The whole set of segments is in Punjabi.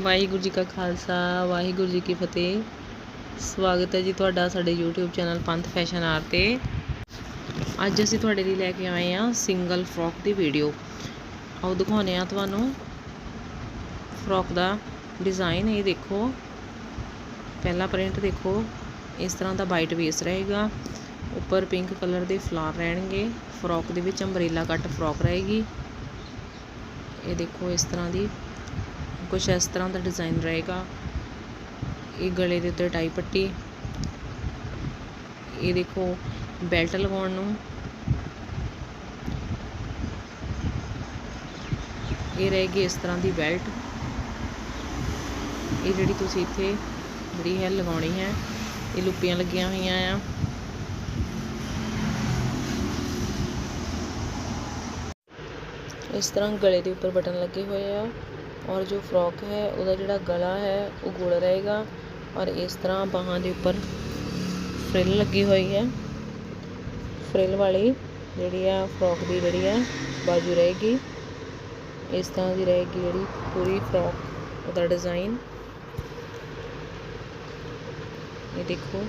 ਵਾਹਿਗੁਰੂ ਜੀ ਕਾ ਖਾਲਸਾ, ਵਾਹਿਗੁਰੂ ਜੀ ਕੀ ਫਤਿਹ। ਸਵਾਗਤ ਹੈ ਜੀ ਤੁਹਾਡਾ ਸਾਡੇ YouTube channel Panth fashion R ਤੇ। ਅੱਜ ਅਸੀਂ ਤੁਹਾਡੇ ਲਈ ਲੈ ਕੇ ਆਏ ਹਾਂ ਸਿੰਗਲ ਫਰੋਕ ਦੀ ਵੀਡੀਓ। ਆਓ ਦਿਖਾਉਂਦੇ ਆ ਤੁਹਾਨੂੰ। ਫਰੋਕ ਦਾ ਡਿਜ਼ਾਈਨ ਇਹ ਦੇਖੋ। ਪਹਿਲਾ ਪ੍ਰਿੰਟ ਦੇਖੋ। ਇਸ ਤਰ੍ਹਾਂ ਦਾ ਵਾਈਟ ਬੇਸ ਰਹੇਗਾ। ਉੱਪਰ ਪਿੰਕ ਕਲਰ ਦੇ ਫਲਾਰ ਰਹਿਣਗੇ। ਫਰੋਕ ਦੇ ਵਿੱਚ ਅੰਬਰੇਲਾ ਕੱਟ ਫਰੋਕ ਰਹੇਗੀ। ਇਹ ਦੇਖੋ ਇਸ ਤਰ੍ਹਾਂ ਦੀ ਕੁਛ ਇਸ ਤਰ੍ਹਾਂ ਦਾ ਡਿਜ਼ਾਈਨ ਰਹੇਗਾ। ਇਹ ਗਲੇ ਦੇ ਉੱਤੇ ਟਾਈ ਪੱਟੀ। ਇਹ ਦੇਖੋ ਬੈਲਟ ਲਗਾਉਣ ਨੂੰ। ਇਹ ਰਹੇਗੀ ਇਸ ਤਰ੍ਹਾਂ ਦੀ ਬੈਲਟ ਇਹ ਜਿਹੜੀ ਤੁਸੀਂ ਇੱਥੇ ਜਿਹੜੀ ਹੈ, ਲਗਾਉਣੀ ਹੈ। ਇਹ ਲੁੱਪੀਆਂ ਲੱਗੀਆਂ ਹੋਈਆਂ ਆ। ਇਸ ਤਰ੍ਹਾਂ ਗਲੇ ਦੇ ਉੱਪਰ ਬਟਨ ਲੱਗੇ ਹੋਏ ਆ। ਔਰ ਜੋ ਫਰੋਕ ਹੈ, ਉਹਦਾ ਜਿਹੜਾ ਗਲਾ ਹੈ, ਉਹ ਗੋਲ ਰਹੇਗਾ। ਔਰ ਇਸ ਤਰ੍ਹਾਂ ਬਾਹਾਂ ਦੇ ਉੱਪਰ ਫਰਿੱਲ ਲੱਗੀ ਹੋਈ ਹੈ। ਫਰਿੱਲ ਵਾਲੀ ਜਿਹੜੀ ਆ, ਫਰੋਕ ਦੀ ਜਿਹੜੀ ਆ, ਬਾਜੂ ਰਹੇਗੀ। ਇਸ ਤਰ੍ਹਾਂ ਦੀ ਰਹੇਗੀ ਜਿਹੜੀ ਪੂਰੀ ਫਰੋਕ, ਉਹਦਾ ਡਿਜ਼ਾਈਨ। ਇਹ ਦੇਖੋ,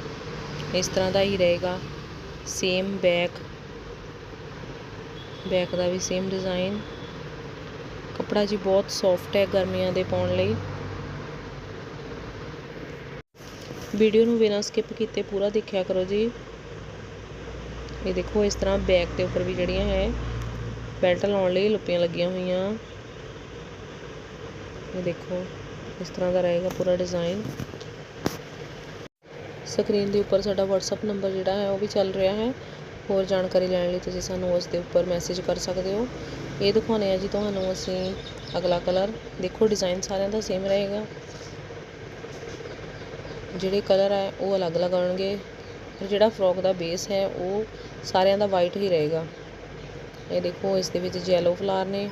ਇਸ ਤਰ੍ਹਾਂ ਦਾ ਹੀ ਰਹੇਗਾ। ਸੇਮ ਬੈਕ ਬੈਕ ਦਾ ਵੀ ਸੇਮ ਡਿਜ਼ਾਈਨ। ਕੱਪੜਾ ਜੀ ਬਹੁਤ ਸੌਫਟ ਹੈ ਗਰਮੀਆਂ ਦੇ ਪਾਉਣ ਲਈ। ਵੀਡੀਓ ਨੂੰ ਬਿਨਾਂ ਸਕਿਪ ਕੀਤੇ ਪੂਰਾ ਦੇਖਿਆ ਕਰੋ ਜੀ। ਇਹ ਦੇਖੋ, ਇਸ ਤਰ੍ਹਾਂ ਬੈਕ ਦੇ ਉੱਪਰ ਵੀ ਜਿਹੜੀਆਂ ਹੈ ਬੈਲਟ ਲਾਉਣ ਲਈ ਲੁੱਪੀਆਂ ਲੱਗੀਆਂ ਹੋਈਆਂ। ਇਹ ਦੇਖੋ, ਇਸ ਤਰ੍ਹਾਂ ਦਾ ਰਹੇਗਾ ਪੂਰਾ ਡਿਜ਼ਾਈਨ ਸਕਰੀਨ ਦੇ ਉੱਪਰ ਸਾਡਾ WhatsApp ਨੰਬਰ ਜਿਹੜਾ ਹੈ, ਉਹ ਵੀ ਚੱਲ ਰਿਹਾ ਹੈ। ਹੋਰ ਜਾਣਕਾਰੀ ਲੈਣ ਲਈ ਤੁਸੀਂ ਸਾਨੂੰ ਉਸ ਦੇ ਉੱਪਰ ਮੈਸੇਜ ਕਰ ਸਕਦੇ ਹੋ। ਇਹ ਦਿਖਾਉਣੇ ਆ ਜੀ ਤੁਹਾਨੂੰ ਅਸੀਂ ਅਗਲਾ ਕਲਰ ਦੇਖੋ ਡਿਜ਼ਾਈਨ ਸਾਰਿਆਂ ਦਾ ਸੇਮ ਰਹੇਗਾ। ਜਿਹੜੇ ਕਲਰ ਹੈ ਉਹ ਅਲੱਗ-ਅਲੱਗ ਆਉਣਗੇ ਪਰ ਜਿਹੜਾ ਫਰੋਕ ਦਾ ਬੇਸ ਹੈ, ਉਹ ਸਾਰਿਆਂ ਦਾ ਵਾਈਟ ਹੀ ਰਹੇਗਾ। ਇਹ ਦੇਖੋ, ਇਸ ਦੇ ਵਿੱਚ ਯੈਲੋ ਫਲਾਰ ਨੇ।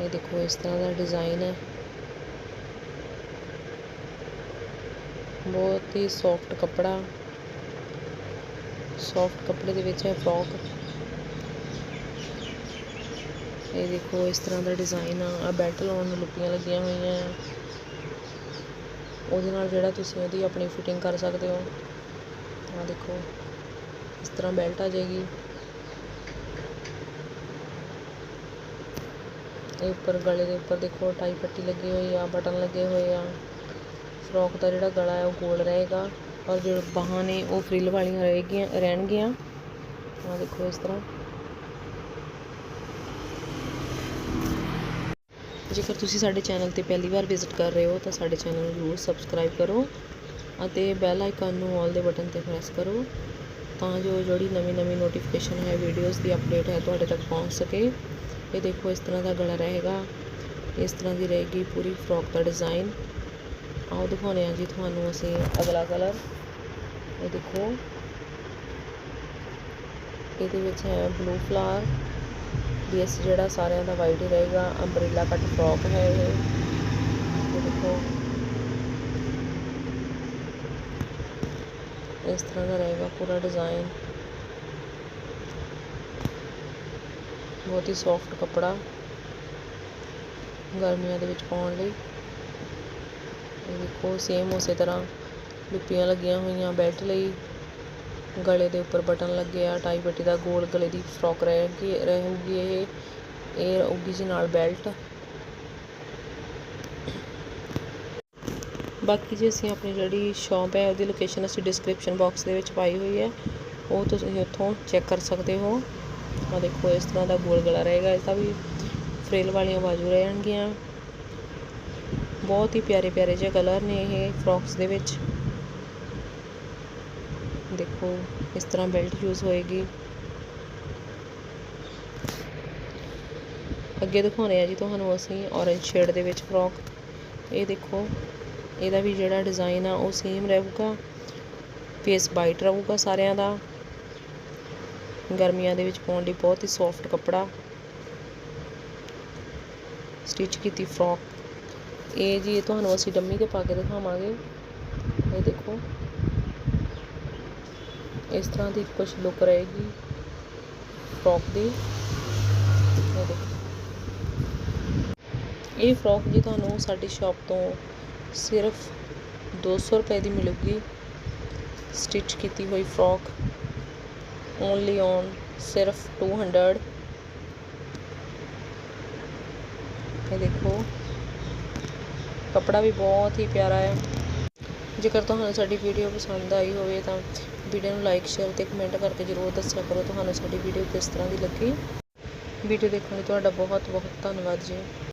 ਇਹ ਦੇਖੋ, ਇਸ ਤਰ੍ਹਾਂ ਦਾ ਡਿਜ਼ਾਈਨ ਹੈ। ਬਹੁਤ ਹੀ ਸੌਫਟ ਕੱਪੜਾ। ਸੌਫਟ ਕੱਪੜੇ ਦੇ ਵਿੱਚ ਹੈ ਫਰੋਕ ਇਹ ਦੇਖੋ, ਇਸ ਤਰ੍ਹਾਂ ਦਾ ਡਿਜ਼ਾਈਨ ਆ। ਆ ਬੈਲਟ ਲਾਉਣ ਨੂੰ ਲੁੱਪੀਆਂ ਲੱਗੀਆਂ ਹੋਈਆਂ ਆ। ਉਹਦੇ ਨਾਲ ਜਿਹੜਾ ਤੁਸੀਂ ਉਹਦੀ ਆਪਣੀ ਫਿਟਿੰਗ ਕਰ ਸਕਦੇ ਹੋ। ਆ ਦੇਖੋ, ਇਸ ਤਰ੍ਹਾਂ ਬੈਲਟ ਆ ਜਾਏਗੀ। ਇਹ ਉੱਪਰ ਗਲੇ ਦੇ ਉੱਪਰ ਦੇਖੋ, ਟਾਈ ਪੱਟੀ ਲੱਗੀ ਹੋਈ ਆ, ਬਟਨ ਲੱਗੇ ਹੋਏ ਆ। ਫਰੋਕ ਦਾ ਜਿਹੜਾ ਗਲਾ ਹੈ, ਉਹ ਗੋਲ ਰਹੇਗਾ। ਔਰ ਜੋ ਬਾਹਾਂ ਨੇ ਉਹ ਫਰਿੱਲ ਵਾਲੀਆਂ ਰਹੇਗੀਆਂ ਰਹਿਣਗੀਆਂ। ਆ ਦੇਖੋ ਇਸ ਤਰ੍ਹਾਂ। ਜੇਕਰ ਤੁਸੀਂ ਸਾਡੇ ਚੈਨਲ ਤੇ ਪਹਿਲੀ ਵਾਰ ਵਿਜ਼ਿਟ ਕਰ ਰਹੇ ਹੋ, ਤਾਂ ਸਾਡੇ ਚੈਨਲ ਨੂੰ ਜ਼ਰੂਰ ਸਬਸਕ੍ਰਾਈਬ ਕਰੋ ਅਤੇ ਬੈਲ ਆਈਕਨ ਨੂੰ ਆਲ ਦੇ ਬਟਨ ਤੇ ਪ੍ਰੈਸ ਕਰੋ ਤਾਂ ਜੋ ਜਿਹੜੀ ਨਵੀਂ ਨਵੀਂ ਨੋਟੀਫਿਕੇਸ਼ਨ ਹੈ ਵੀਡੀਓਜ਼ ਦੀ ਅਪਡੇਟ ਹੈ, ਤੁਹਾਡੇ ਤੱਕ ਪਹੁੰਚ ਸਕੇ। ਇਹ ਦੇਖੋ ਇਸ ਤਰ੍ਹਾਂ ਦਾ ਗਲਾ ਰਹੇਗਾ। ਇਸ ਤਰ੍ਹਾਂ ਦੀ ਰਹੇਗੀ ਪੂਰੀ ਫਰੋਕ ਦਾ ਡਿਜ਼ਾਈਨ ਆਓ ਦਿਖਾਉਂਦੇ ਹਾਂ ਜੀ ਤੁਹਾਨੂੰ ਅਸੀਂ ਅਗਲਾ ਕਲਰ ਇਹ ਦੇਖੋ। ਇਹਦੇ ਵਿੱਚ ਹੈ ਬਲੂ ਫਲਾਰ ਬੇਸ ਜਿਹੜਾ ਸਾਰਿਆਂ ਦਾ ਵਾਈਟ ਹੀ ਰਹੇਗਾ ਅੰਬ੍ਰੇਲਾ ਕੱਟ ਫਰੋਕ ਹੈ ਇਹ। ਦੇਖੋ। ਇਸ ਤਰ੍ਹਾਂ ਦਾ ਰਹੇਗਾ ਪੂਰਾ ਡਿਜ਼ਾਈਨ ਬਹੁਤ ਹੀ ਸੌਫਟ ਕੱਪੜਾ ਗਰਮੀਆਂ ਦੇ ਵਿੱਚ ਪਾਉਣ ਲਈ। ਇਹ ਦੇਖੋ ਸੇਮ ਉਸੇ ਤਰ੍ਹਾਂ। ਲੁੱਪੀਆਂ ਲੱਗੀਆਂ ਹੋਈਆਂ ਬੈਲਟ ਲਈ। ਗਲੇ ਦੇ ਉੱਪਰ ਬਟਨ ਲੱਗੇ ਆ, ਟਾਈ ਪੱਟੀ ਦਾ ਗੋਲ ਗਲੇ ਦੀ ਫਰੋਕ ਰਹੇਗੀ ਰਹੂਗੀ ਇਹ। ਇਹ ਰਹੂਗੀ ਜੀ ਨਾਲ ਬੈਲਟ। ਬਾਕੀ ਜੀ ਅਸੀਂ ਆਪਣੀ ਜਿਹੜੀ ਸ਼ੌਪ ਹੈ, ਉਹਦੀ ਲੋਕੇਸ਼ਨ ਅਸੀਂ ਡਿਸਕ੍ਰਿਪਸ਼ਨ ਬਾਕਸ ਦੇ ਵਿੱਚ ਪਾਈ ਹੋਈ ਹੈ। ਉਹ ਤੁਸੀਂ ਉੱਥੋਂ ਚੈੱਕ ਕਰ ਸਕਦੇ ਹੋ। ਆ ਦੇਖੋ, ਇਸ ਤਰ੍ਹਾਂ ਦਾ ਗੋਲ ਗਲਾ ਰਹੇਗਾ, ਇਸ ਦਾ ਵੀ ਫਰੇਲ ਵਾਲੀਆਂ ਬਾਜੂ ਰਹਿਣਗੀਆਂ। ਬਹੁਤ ਹੀ ਪਿਆਰੇ ਪਿਆਰੇ ਜਿਹੇ ਕਲਰ ਨੇ ਇਹ ਫਰੋਕਸ ਦੇ ਵਿੱਚ। ਦੇਖੋ ਇਸ ਤਰ੍ਹਾਂ ਬੈਲਟ ਯੂਜ਼ ਹੋਏਗੀ। ਅੱਗੇ ਦਿਖਾਉਣੇ ਆ ਜੀ ਤੁਹਾਨੂੰ ਅਸੀਂ ਔਰੇਂਜ ਸ਼ੇਡ ਦੇ ਵਿੱਚ ਫਰੋਕ ਇਹ ਦੇਖੋ, ਇਹਦਾ ਵੀ ਜਿਹੜਾ ਡਿਜ਼ਾਈਨ ਆ ਉਹ ਸੇਮ ਰਹੂਗਾ। ਫੇਸ ਵਾਈਟ ਰਹੂਗਾ ਸਾਰਿਆਂ ਦਾ। ਗਰਮੀਆਂ ਦੇ ਵਿੱਚ ਪਾਉਣ ਲਈ ਬਹੁਤ ਹੀ ਸੌਫਟ ਕੱਪੜਾ। ਸਟਿਚ ਕੀਤੀ ਫਰੋਕ ਇਹ ਜੀ ਤੁਹਾਨੂੰ ਅਸੀਂ ਡੰਮੀ ਤੇ ਪਾ ਕੇ ਦਿਖਾਵਾਂਗੇ। ਇਹ ਦੇਖੋ ਇਸ ਤਰ੍ਹਾਂ ਦੀ ਕੁਝ ਲੁੱਕ ਰਹੇਗੀ। ਫਰੋਕ ਦੀ। ਇਹ ਦੇਖੋ। ਇਹ ਫਰੋਕ ਜੀ ਤੁਹਾਨੂੰ ਸਾਡੀ ਸ਼ਾਪ ਤੋਂ ਸਿਰਫ 200 ਰੁਪਏ ਦੀ ਮਿਲੂਗੀ। ਸਟਿਚ ਕੀਤੀ ਹੋਈ ਫਰੋਕ ਓਨਲੀ ਔਨ ਸਿਰਫ 200 ਇਹ ਦੇਖੋ। ਕੱਪੜਾ ਵੀ ਬਹੁਤ ਹੀ ਪਿਆਰਾ ਹੈ। ਜੇਕਰ ਤੁਹਾਨੂੰ ਸਾਡੀ ਵੀਡੀਓ ਪਸੰਦ ਆਈ ਹੋਵੇ ਤਾਂ ਵੀਡੀਓ ਨੂੰ ਲਾਈਕ ਸ਼ੇਅਰ ਤੇ ਕਮੈਂਟ ਕਰਕੇ ਜ਼ਰੂਰ ਦੱਸਿਆ ਕਰੋ। ਤੁਹਾਨੂੰ ਸਾਡੀ ਵੀਡੀਓ ਕਿਸ ਤਰ੍ਹਾਂ ਦੀ ਲੱਗੀ? ਵੀਡੀਓ ਦੇਖਣ ਲਈ ਤੁਹਾਡਾ ਬਹੁਤ ਬਹੁਤ ਧੰਨਵਾਦ ਜੀ।